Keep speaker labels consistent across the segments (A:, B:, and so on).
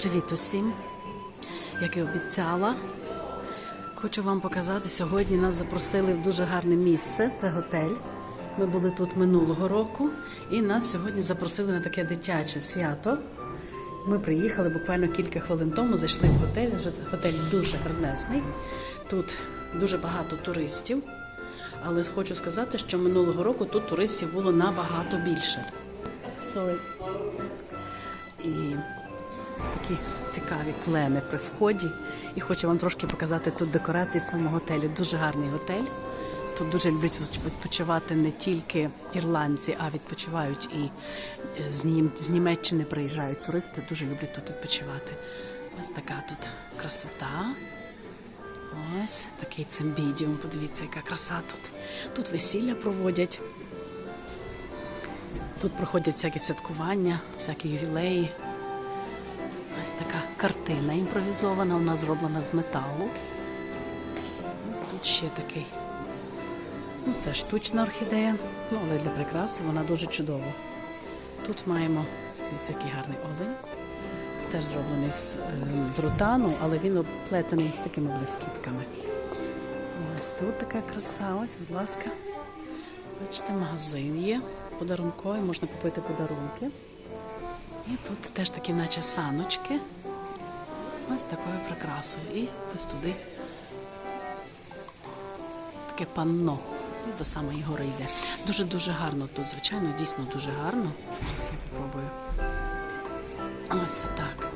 A: Привіт усім! Як і обіцяла, хочу вам показати, сьогодні нас запросили в дуже гарне місце. Це готель. Ми були тут минулого року, і нас сьогодні запросили на таке дитяче свято. Ми приїхали буквально кілька хвилин тому, зайшли в готель. Готель дуже гарнесний. Тут дуже багато туристів. Але хочу сказати, що минулого року тут туристів було набагато більше. Sorry. І такі цікаві клени при вході. І хочу вам трошки показати тут декорації в готелі. Дуже гарний готель. Тут дуже люблять відпочивати не тільки ірландці, а відпочивають і е, з, Нім... з Німеччини приїжджають туристи. Дуже люблять тут відпочивати. Ось така тут красота. Ось такий цимбідіум. Подивіться, яка краса тут. Тут весілля проводять. Тут проходять всякі святкування, всякі ювілеї. Ось така картина імпровізована, вона зроблена з металу. Ось тут ще такий. Ну, це штучна орхідея, ну, але для прикраси вона дуже чудова. Тут маємо ось який гарний олень. Теж зроблений з, е, з ротану, але він оплетений такими блискітками. Ось тут така краса, ось, будь ласка. Бачите, магазин є. Подарунковий, можна купити подарунки. І тут теж такі, наче саночки. Ось такою прикрасою. І ось туди таке панно. І до самої гори йде. Дуже-дуже гарно тут, звичайно, дійсно дуже гарно. Зараз я попробую. Ось так.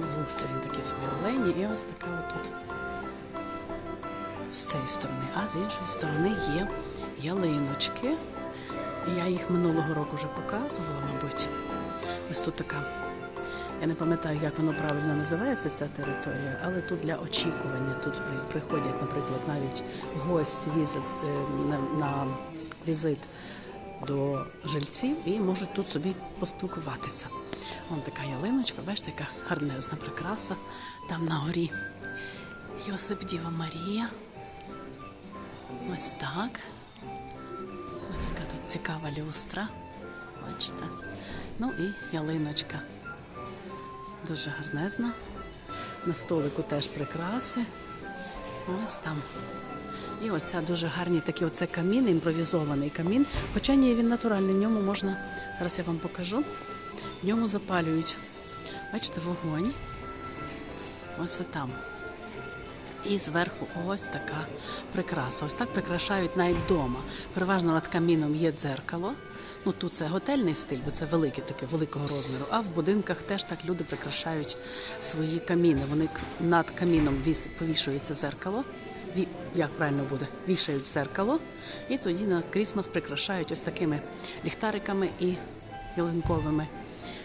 A: З двох сторін такі собі олені, і ось така отут. З цієї сторони, а з іншої сторони є ялиночки. Я їх минулого року вже показувала, мабуть. Ось тут така. Я не пам'ятаю, як воно правильно називається ця територія, але тут для очікування. Тут приходять, наприклад, навіть гості візит, е, на, на візит до жильців і можуть тут собі поспілкуватися. Вон така ялиночка, бачите, яка гарнезна прикраса. Там на горі Йосип Діва Марія. Ось так. Ось яка тут цікава люстра. Бачите? Ну і ялиночка. Дуже гарнезна. На столику теж прикраси. Ось там. І оця дуже гарний такий оце камін, імпровізований камін. Хоча ні, він натуральний, в ньому можна, зараз я вам покажу. В ньому запалюють, бачите, вогонь. Ось там. І зверху ось така прикраса. Ось так прикрашають навіть вдома. Переважно над каміном є дзеркало. Ну тут це готельний стиль, бо це велике таке великого розміру. А в будинках теж так люди прикрашають свої каміни. Вони над каміном повішується зеркало. Як правильно буде? Вішають зеркало, і тоді на Крісмас прикрашають ось такими ліхтариками і ялинковими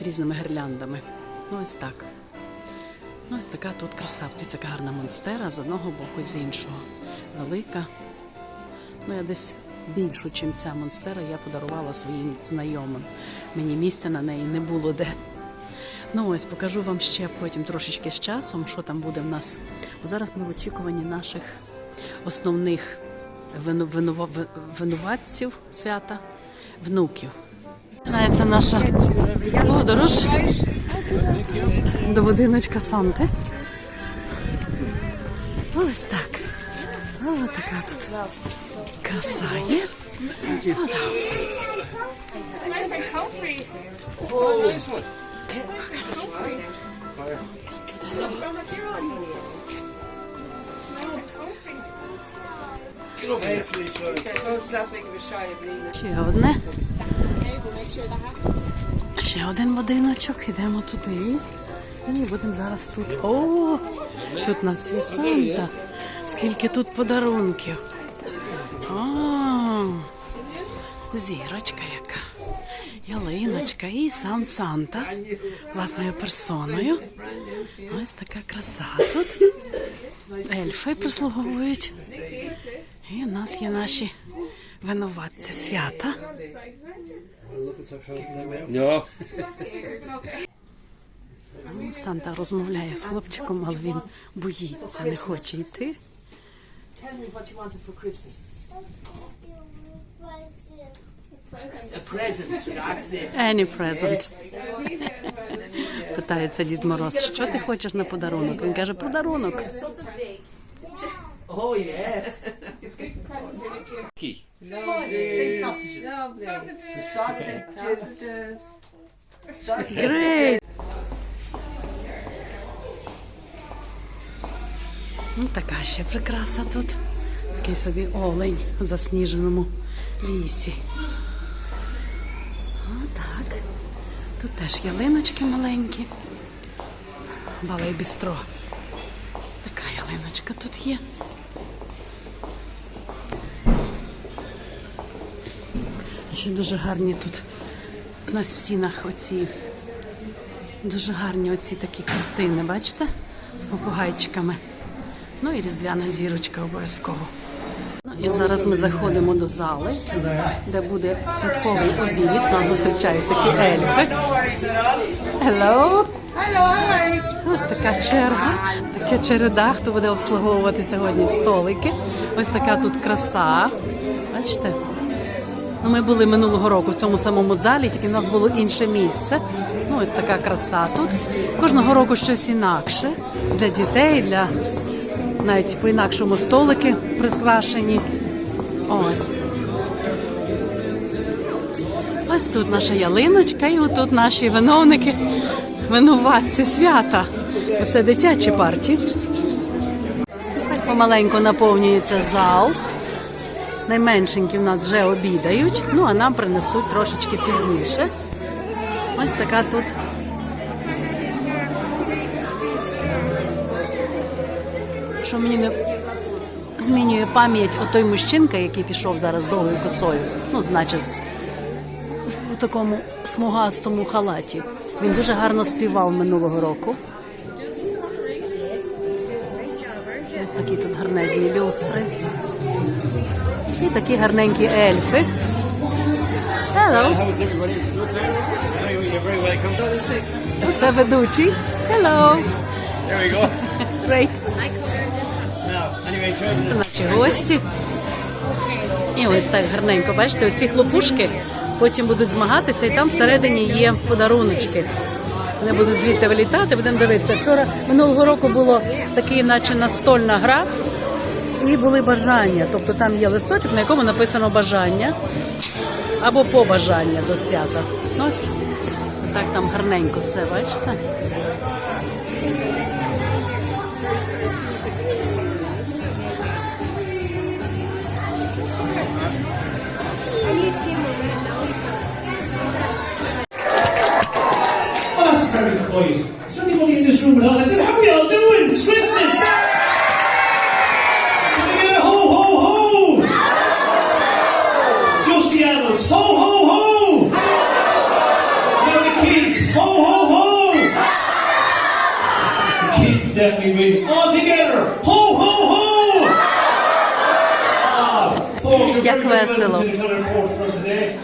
A: різними гирляндами. Ну ось так. Ну, ось така тут краса. Ось така гарна монстера з одного боку і з іншого. Велика. Ну, я десь більшу, ніж ця монстера, я подарувала своїм знайомим. Мені місця на неї не було де. Ну ось покажу вам ще потім трошечки з часом, що там буде в нас. Бо зараз ми в очікуванні наших основних вину, винува- ви- винуватців свята, внуків. Починається наша подорож до будиночка Санти. Ось так. Ось така тут краса є. Ще одне. Ще один будиночок, йдемо туди. І будемо зараз тут. О, тут у нас є Санта. Скільки тут подарунків. О, зірочка яка. Ялиночка і сам Санта власною персоною. Ось така краса тут. Ельфи прислуговують. І у нас є наші винуватці свята. Санта розмовляє з хлопчиком, але він боїться, не хоче йти. Any present. Питається Дід Мороз, що ти хочеш на подарунок? Він каже, подарунок.
B: Oh, yes.
C: Key.
B: Lovely. Lovely. Sausages.
A: Great! Ну, така ще прикраса тут. Такий собі олень в засніженому лісі. Отак. Тут теж ялиночки маленькі. Балей бістро. Така ялиночка тут є. Ще дуже гарні тут на стінах оці. Дуже гарні оці такі картини, бачите? З попугайчиками. Ну і різдвяна зірочка обов'язково. Ну і зараз ми заходимо до зали, де буде святковий обід. Нас зустрічають такі ельфи. Hello! Ось така черга, таке череда, хто буде обслуговувати сьогодні столики. Ось така тут краса. Бачите? Ну, ми були минулого року в цьому самому залі, тільки в нас було інше місце. Ну, ось така краса тут. Кожного року щось інакше для дітей, для навіть по-інакшому столики прикрашені. Ось. Ось тут наша ялиночка, і отут наші виновники, винуватці свята. Оце дитячі партії. Так помаленьку наповнюється зал. Найменшенькі в нас вже обідають, ну а нам принесуть трошечки пізніше. Ось така тут. Що мені не змінює пам'ять отой мужчинка, який пішов зараз з довгою косою. Ну, значить, в такому смугастому халаті. Він дуже гарно співав минулого року. Ось такі тут гарнезні люстри. І такі гарненькі ельфи. Hello. Це ведучий. Hello.
C: There we go.
A: Great. Це наші гості. І ось так гарненько, бачите, оці хлопушки потім будуть змагатися, і там всередині є подаруночки. Вони будуть звідти вилітати, будемо дивитися. Вчора минулого року було такий, наче настольна гра, і були бажання. Тобто там є листочок, на якому написано бажання або побажання до свята. Ось так там гарненько все, бачите?
D: employees. Is there anybody in this room at all? I said, How are y'all doing? It's Christmas! Can I get a ho, ho, ho? Just the adults, ho, ho, ho! Now the kids, ho, ho, ho! The kids definitely win. All together, ho, ho, ho! Ah, folks, you're very welcome the Connor Court for today.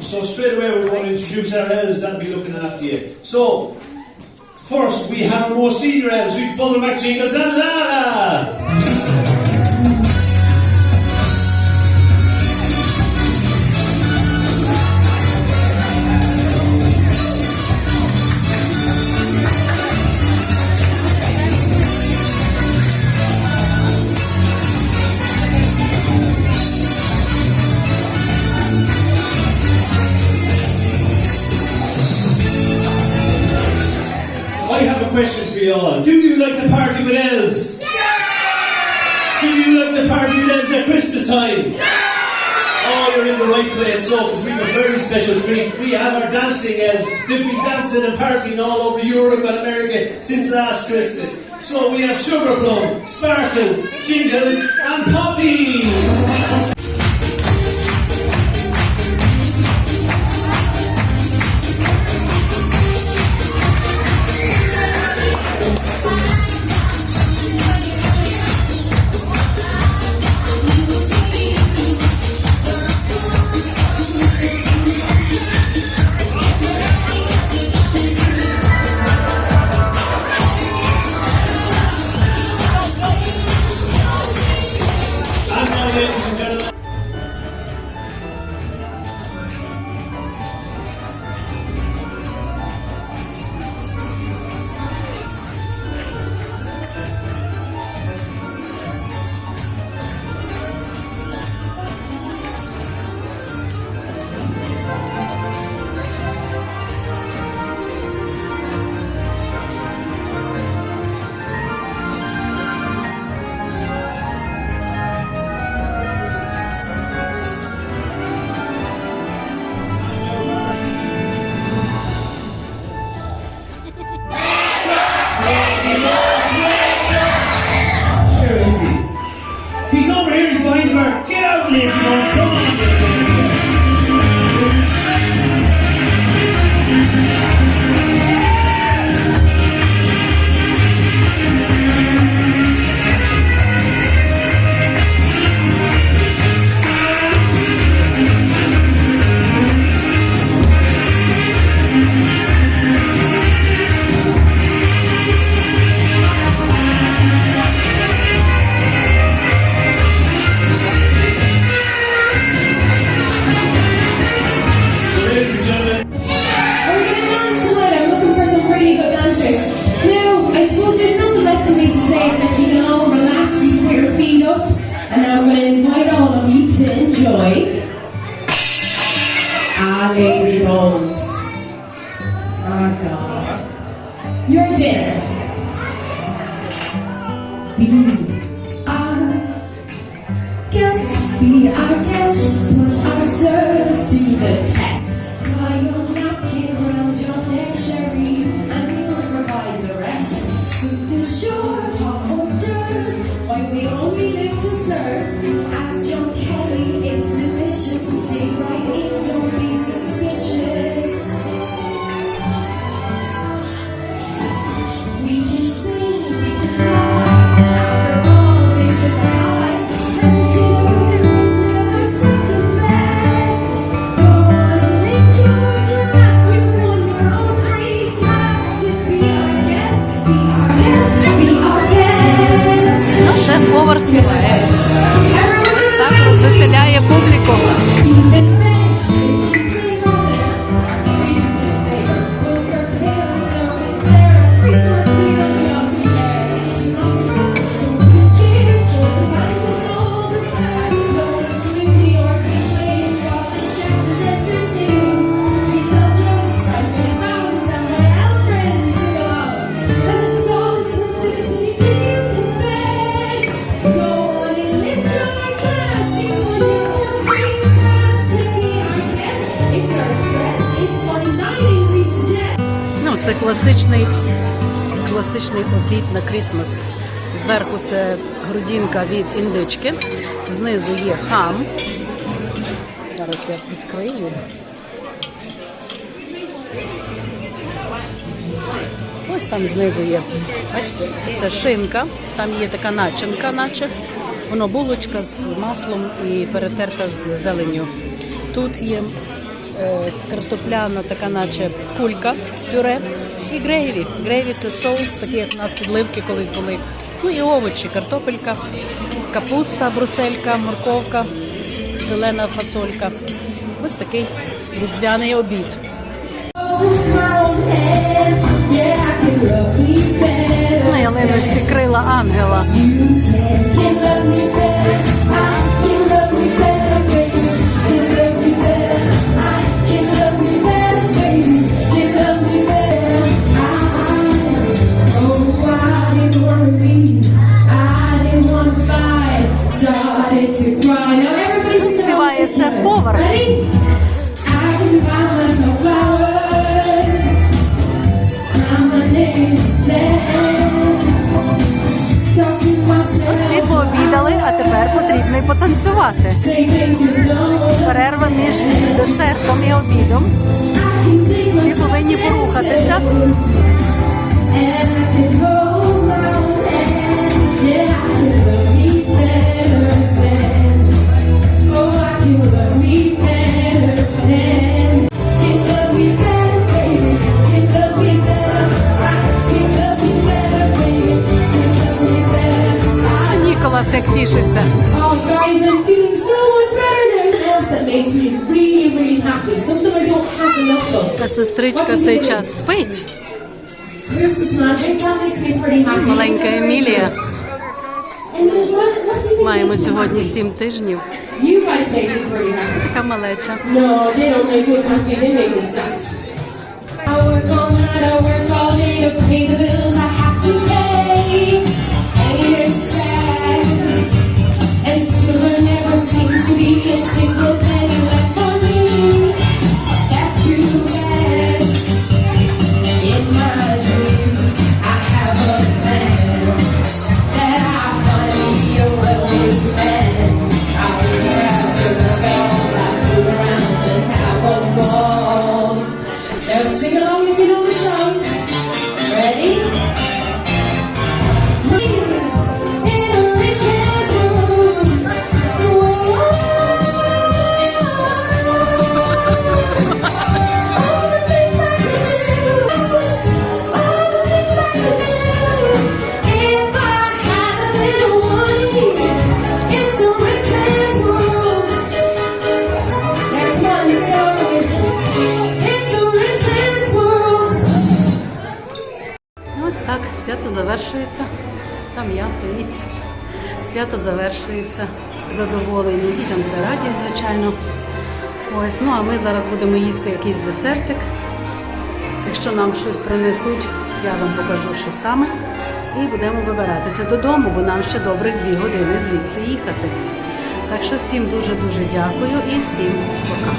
D: So straight away we want to introduce our elders that'll be looking after you. So First, we have more senior as we pull the back jingles and la la. Oh, you're in the right place, so, because we have a very special treat. We have our dancing elves. They've been dancing and partying all over Europe and America since last Christmas. So we have Sugar Plum, Sparkles, Jingles, and Poppy!
E: Ah, lazy bones. Oh, God. Your dinner. Be our guest, be our guest, put our service to the test.
A: Christmas. Зверху це грудінка від індички, знизу є хам. Зараз я відкрию. Ось там знизу є. Бачите, це шинка, там є така начинка, наче. Воно булочка з маслом і перетерта з зеленню. Тут є е, картопляна така, наче кулька з пюре. І грейві. Грейві це соус, такі як у нас підливки колись були. Ну і овочі, картопелька, капуста, бруселька, морковка, зелена фасолька. Ось такий різдвяний обід.
E: Ну,
A: Ялина всі крила ангела. Оці пообідали, а тепер потрібно й потанцювати. Перерва між десертом і обідом. Всі повинні порухатися. як тішиться. Та сестричка цей час спить. Маленька Емілія. Маємо сьогодні сім тижнів. Така малеча.
E: No,
A: Задоволені. Дітям це радість, звичайно. Ось, ну а ми зараз будемо їсти якийсь десертик. Якщо нам щось принесуть, я вам покажу, що саме. І будемо вибиратися додому, бо нам ще добрих дві години звідси їхати. Так що всім дуже-дуже дякую і всім пока.